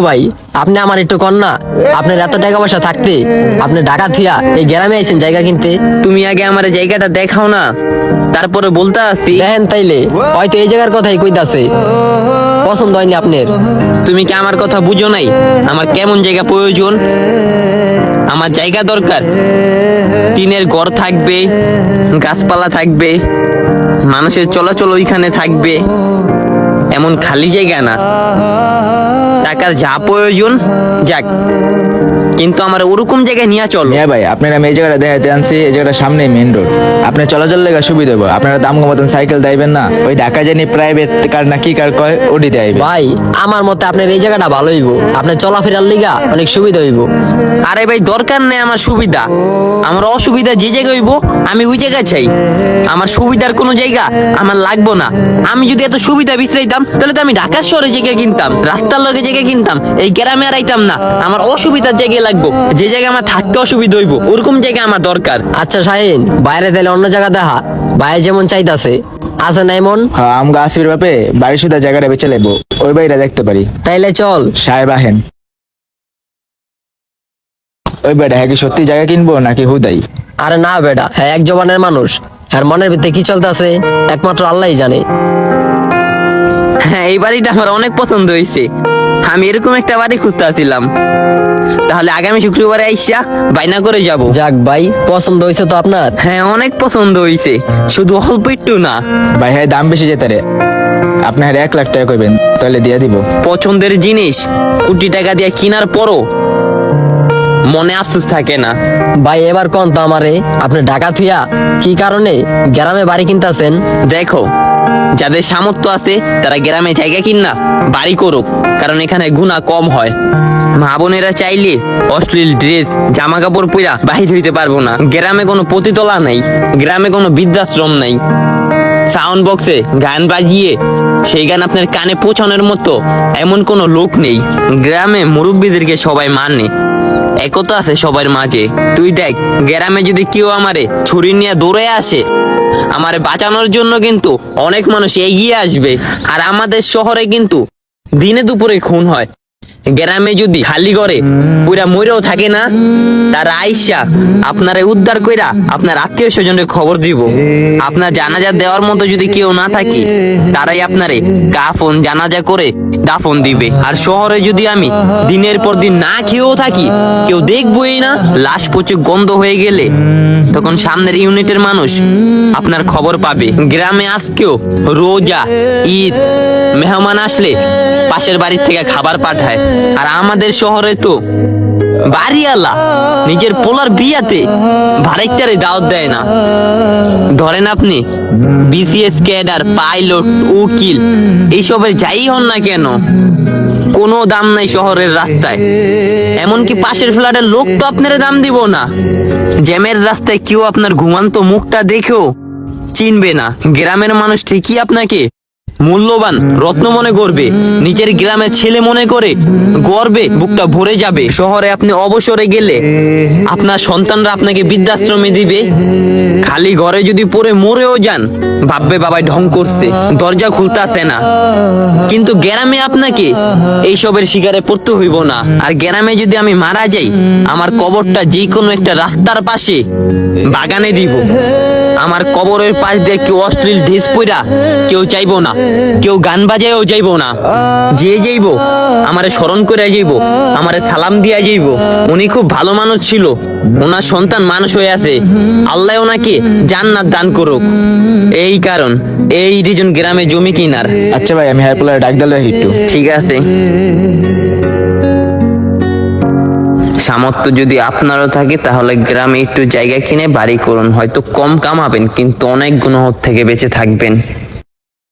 ভাই আপনি আমার একটু কন্যা আপনার এত টাকা পয়সা থাকতে আপনি ঢাকা থিয়া এই গ্রামে আইছেন জায়গা কিনতে। তুমি আগে আমার জায়গাটা দেখাও না। তারপরে বলতে আসি। দেখেন তাইলে হয়তো এই জায়গার কথাই কইতাছে। পছন্দ হয়নি আপনার। তুমি কি আমার কথা বুঝো নাই? আমার কেমন জায়গা প্রয়োজন? আমার জায়গা দরকার। টিনের ঘর থাকবে গাছপালা থাকবে মানুষের চলাচল ওইখানে থাকবে। এমন খালি জায়গা না। টাকার যা প্রয়োজন যাক। কিন্তু আমার ওরকম জায়গায় নিয়ে চলো। হ্যাঁ ভাই আপনার আমি এই জায়গাটা দেখাতে আনছি এই জায়গাটা সামনে মেন রোড আপনি চলাচল লেগে সুবিধা হবে আপনারা দাম মতন সাইকেল দেবেন না। ওই ঢাকা জানি প্রাইভেট কার না কি কার কয় ওটি দেবে ভাই আমার মতে আপনার এই জায়গাটা ভালো হইব। আপনার চলাফেরার লিগা অনেক সুবিধা হইব। আরে ভাই দরকার নেই আমার সুবিধা। আমার অসুবিধা যে জায়গায় হইব আমি ওই জায়গা চাই। আমার সুবিধার কোনো জায়গা আমার লাগবো না। আমি যদি এত সুবিধা বিশ্রাইতাম তাহলে তো আমি ঢাকার শহরে জায়গা কিনতাম রাস্তার লগে জায়গা কিনতাম এই গ্রামে আর আইতাম না। আমার অসুবিধার জায়গায় লাগবো। যে জায়গায় আমার থাকতে অসুবিধা হইব ওরকম জায়গা আমার দরকার। আচ্ছা শাহিন বাইরে তাহলে অন্য জায়গা দেখা। বাইরে যেমন চাইতাছে আছে না এমন হ্যাঁ আম গাছের বাপে বাড়ি সুদা জায়গাটা বেঁচে লেবো ওই বাড়িটা দেখতে পারি। তাইলে চল। সাহেব আহেন। ওই বেটা হ্যাঁ কি সত্যি জায়গা কিনবো নাকি হুদাই? আরে না বেটা হ্যাঁ এক জবানের মানুষ। আর মনের ভিতরে কি চলতেছে একমাত্র আল্লাহই জানে। হ্যাঁ এই বাড়িটা আমার অনেক পছন্দ হয়েছে আমি এরকম একটা বাড়ি খুঁজতে আসছিলাম তাহলে আগামী শুক্রবারে আইসা বাইনা করে যাব। যাক ভাই পছন্দ হয়েছে তো আপনার? হ্যাঁ অনেক পছন্দ হয়েছে। শুধু অল্প একটু না। ভাই হ্যাঁ দাম বেশি যেতে রে। আপনি হ্যাঁ এক লাখ টাকা কইবেন তাহলে দিয়ে দিব। পছন্দের জিনিস কোটি টাকা দিয়ে কেনার পরও মনে আফসোস থাকে না। ভাই এবার কোন তো আমারে? আপনি ঢাকা থিয়া কি কারণে গ্রামে বাড়ি কিনতাছেন? দেখো যাদের সামর্থ্য আছে, তারা গ্রামে জায়গা কিন বাড়ি করুক, কারণ এখানে গুণা কম হয়। মা বোনেরা চাইলে অশ্লীল ড্রেস জামা কাপড় পরা বাহির হইতে পারব না। গ্রামে কোনো পতিতলা নাই, গ্রামে কোনো বৃদ্ধাশ্রম নাই। সাউন্ড বক্সে গান বাজিয়ে, সেই গান আপনার কানে পৌঁছানোর মতো এমন কোনো লোক নেই। গ্রামে মুরব্বীদেরকে সবাই মানে। একতা আছে সবার মাঝে। তুই দেখ, গ্রামে যদি কেউ আমারে ছুরি নিয়ে দৌড়ে আসে আমারে বাঁচানোর জন্য কিন্তু অনেক মানুষ এগিয়ে আসবে। আর আমাদের শহরে কিন্তু দিনে দুপুরে খুন হয়। গ্রামে যদি খালি করে পুরা মরেও থাকে না, তার আইসা আপনারে উদ্ধার কইরা আপনার আত্মীয় স্বজনের খবর দিব। আপনার জানাজা দেওয়ার মতো যদি কেউ না থাকে, তারাই আপনারে কাফন জানাজা করে দাফন দিবে। আর শহরে যদি আমি দিনের পর দিন না খেয়েও থাকি, কেউ দেখবই না, লাশ পচে গন্ধ হয়ে গেলে, তখন সামনের ইউনিটের মানুষ আপনার খবর পাবে। গ্রামে আজকেও রোজা, ঈদ, মেহমান আসলে পাশের বাড়ির থেকে খাবার পাঠায়। আর আমাদের শহরে তো বাড়িওয়ালা নিজের পোলার বিয়াতে ভারেকটারে দাওয়াত দেয় না। ধরেন আপনি বিসিএস ক্যাডার, পাইলট, উকিল এইসবের যাই হন না কেন, কোনো দাম নাই শহরের রাস্তায়। এমনকি পাশের ফ্ল্যাটের লোক তো আপনার দাম দিব না। জ্যামের রাস্তায় কেউ আপনার ঘুমান্ত মুখটা দেখেও চিনবে না। গ্রামের মানুষ ঠিকই আপনাকে মূল্যবান রত্ন মনে করবে। নিজের গ্রামের ছেলে মনে করে গর্বে বুকটা ভরে যাবে। শহরে আপনি অবসরে গেলে আপনার সন্তানরা আপনাকে বৃদ্ধাশ্রমে দিবে। খালি ঘরে যদি পড়ে মরেও যান, ভাববে বাবাই ঢং করছে, দরজা খুলতাছে না। কিন্তু গ্রামে আপনাকে এইসবের শিকারে পড়তে হইব না। আর গ্রামে যদি আমি মারা যাই, আমার কবরটা যে কোনো একটা রাস্তার পাশে বাগানে দিব। আমার কবরের পাশ দিয়ে কেউ অশ্লীল ঢেস পইরা কেউ চাইব না কেউ গান বাজায়ও যাইবো না। যে যাইব আমারে স্মরণ করে যাইব আমারে সালাম দিয়া যাইব। উনি খুব ভালো মানুষ ছিল ওনার সন্তান মানুষ হয়ে আছে। আল্লাহ ওনাকে জান্নাত দান করুক। এই কারণ এই রিজন গ্রামে জমি কিনার। আচ্ছা ভাই আমি হ্যাঁ পোলার ডাক দিলে একটু। ঠিক আছে। সামর্থ্য যদি আপনারও থাকে, তাহলে গ্রামে একটু জায়গা কিনে বাড়ি করুন। হয়তো কম কামাবেন, কিন্তু অনেক গুণ থেকে বেঁচে থাকবেন।